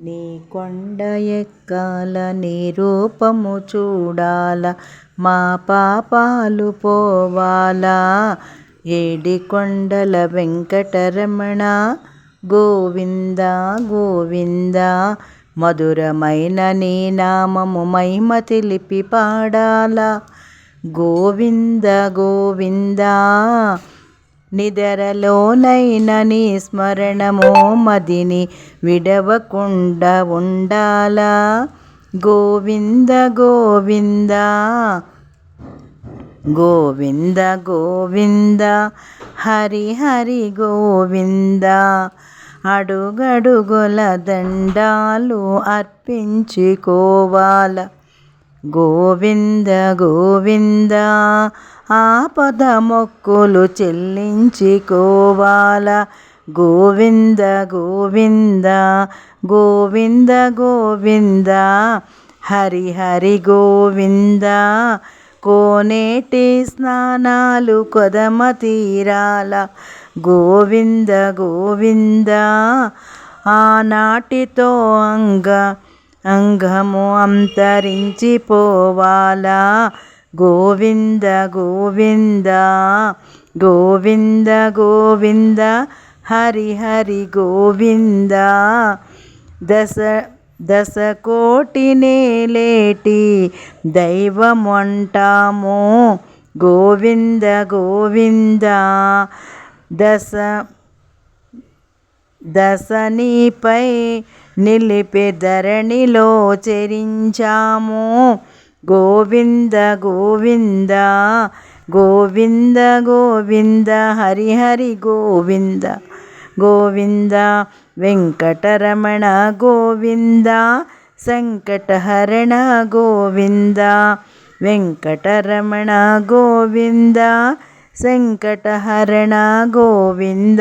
నీ కొండ ఎక్కాల నీ రూపము చూడాల మా పాపాలు పోవాలా. ఏడి కొండల వెంకటరమణ గోవింద గోవింద మధురమైన నీ నామము మహిమ తెలిపి పాడాల. గోవింద గోవిందా నిదరలోనైన నీ స్మరణమో మదిని విడవకుండా ఉండాలా? గోవింద గోవింద. గోవింద గోవింద. హరి హరి గోవింద. అడుగడుగుల దండాలు అర్పించుకోవాల. గోవింద గోవింద ఆపద మొక్కులు చెల్లించుకోవాల. గోవింద గోవింద గోవింద గోవింద హరి హరి గోవింద కోనేటి స్నానాలు కొదమ తీరాల. గోవింద గోవింద ఆనాటితో అంగ అంగము అంతరించిపోవాలా? గోవింద గోవింద గోవింద గోవింద హరి హరి గోవింద. దశ దశ కోటి నేలేటి దైవమంటాము? గోవింద గోవింద దశ దశనిపై నిలిపే ధరణిలో చెరించాము. గోవింద గోవింద గోవింద గోవింద హరి హరి గోవింద గోవింద వెంకటరమణ గోవింద సంకటహరణ గోవింద వెంకటరమణ గోవింద సంకటహరణ గోవింద.